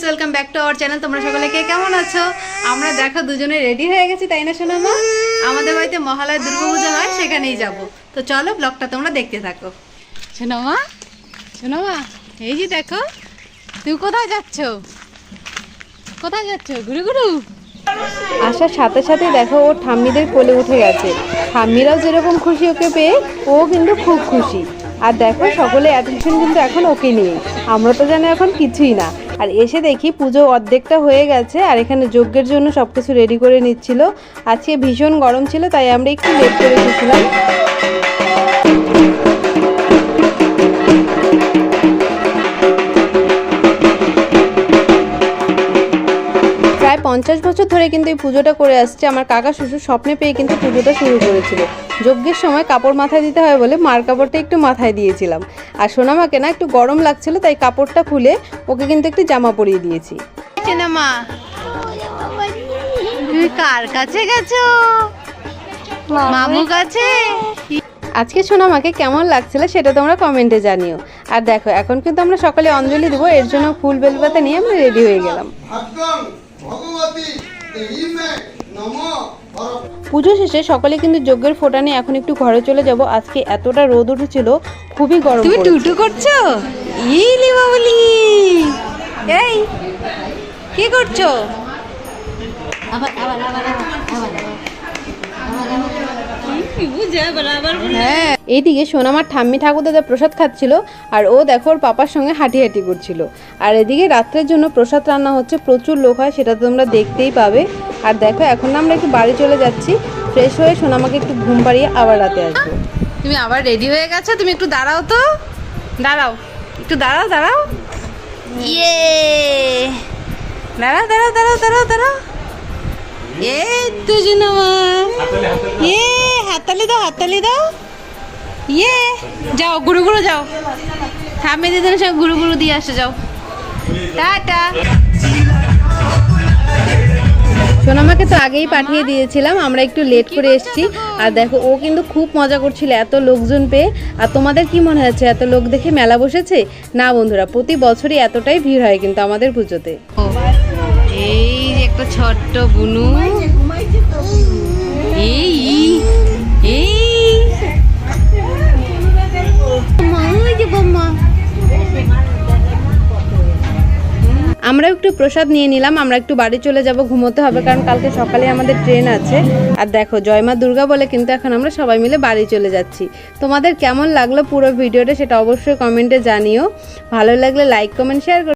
Back to our channel তোমরা সকলে কে কেমন আছো? আমরা দেখো দুজনে রেডি হয়ে গেছি, তাই না শোনো মা আমাদের বাড়িতে মহালয় দুর্গাপূজা হয় সেখানেই যাব। তো চলো ব্লগটা তোমরা দেখতে থাকো। শোনো মা শোনো মা এই যে দেখো, তুমি কোথায় যাচ্ছ? কোথায় যাচ্ছ? ঘুরু ঘুরু। আসার সাথে সাথে দেখো ও ঠাম্মিদের কোলে উঠে গেছে। ঠাম্মিরাও যেরকম খুশি ওকে পেয়ে, ও কিন্তু খুব খুশি। আর দেখো, সকলে অ্যাটেনশন কিন্তু এখন ওকে নিয়ে। আমরা তো জানি এখন কিছুই না। আর এসে দেখি পুজো অর্ধেকটা হয়ে গেছে আর এখানে যজ্ঞের জন্য সব কিছু রেডি করে নিচ্ছিল। আজকে ভীষণ গরম ছিল, তাই আমরা একটু লেট করে এসেছিলাম। প্রায় পঞ্চাশ বছর ধরে কিন্তু এই পুজোটা করে আসছে। আমার কাকা শ্বশুর স্বপ্নে পেয়ে কিন্তু পুজোটা শুরু করেছিল। যজ্ঞের সময় কাপড় মাথায় দিতে হয় বলে মার কাপড়টা একটু মাথায় দিয়েছিলাম। আর সোনামাকে না একটু গরম লাগছিল তাই কাপড়টা খুলে ওকে কিন্তু একটু জামা পরিয়ে দিয়েছি। মা কার কাছে গেছো? মামু কাছে? আজকে সোনামাকে কেমন লাগছিল সেটা তোমরা কমেন্টে জানিও। আর দেখো এখন কিন্তু আমরা সকালে অঞ্জলি দেবো এর জন্য ফুল বেলপাতা নিয়ে আমরা রেডি হয়ে গেলাম। ভগবতী পুজো শেষে সকালে কিন্তু যজ্ঞের ফোটা নিয়ে এখন একটু ঘরে চলে যাব। আজকে এতটা রোদ উঠেছিল খুবই গরম তুমি। টুটু করছ? ইলি বাবলি এই কি করছ? হ্যাঁ এইদিকে সোনামার ঠাম্মি ঠাকুর দাদা প্রসাদ খাচ্ছিল, আর ও দেখো ওর পাপার সঙ্গে হাঁটি হাঁটি করছিল। আর এদিকে রাত্রের জন্য প্রসাদ রান্না হচ্ছে, প্রচুর লোক হয়, সেটা তোমরা দেখতেই পাবে। আর দেখো, এখন আমরা একটু বাড়ি চলে যাচ্ছি ফ্রেশ হয়ে সোনামাকে একটু ঘুম পাড়িয়ে আবার রাতে আসব। তুমি আবার রেডি হয়ে গেছো? তুমি একটু দাঁড়াও তো। দাঁড়াও, একটু দাঁড়াও দাঁড়াও। ইয়ে। দাঁড়াও দাঁড়াও দাঁড়াও দাঁড়াও দাঁড়াও। এই তো জুনামা। ইয়ে হাততালি দাও হাততালি দাও। ইয়ে যাও গুরু গুরু যাও ঠাম্মি দিদির সব গুরু গুরু দিয়ে আসে, যাও। টাটা। সোনামাকে তো আগেই পাঠিয়ে দিয়েছিলাম, আমরা একটু লেট করে এসেছি। আর দেখো, ও কিন্তু খুব মজা করছিল, এত লোকজন পেয়ে। আর তোমাদের কি মনে হচ্ছে, এত লোক দেখে মেলা বসেছে? না বন্ধুরা, প্রতি বছরই এতটাই ভিড় হয় কিন্তু আমাদের পুজোতে। এই যে একটা ছোট্ট বুনু। এই। আমরা একটু প্রসাদ নিয়ে নিলাম, আমরা একটু বাড়ি চলে যাব, ঘুমোতে হবে, কারণ কালকে সকালে আমাদের ট্রেন আছে। আর দেখো, জয়মা দুর্গা বলে কিন্তু এখন আমরা সবাই মিলে বাড়ি চলে যাচ্ছি। তোমাদের কেমন লাগল পুরো ভিডিওটা সেটা অবশ্যই কমেন্টে জানিও। ভালো লাগলে লাইক কমেন্ট শেয়ার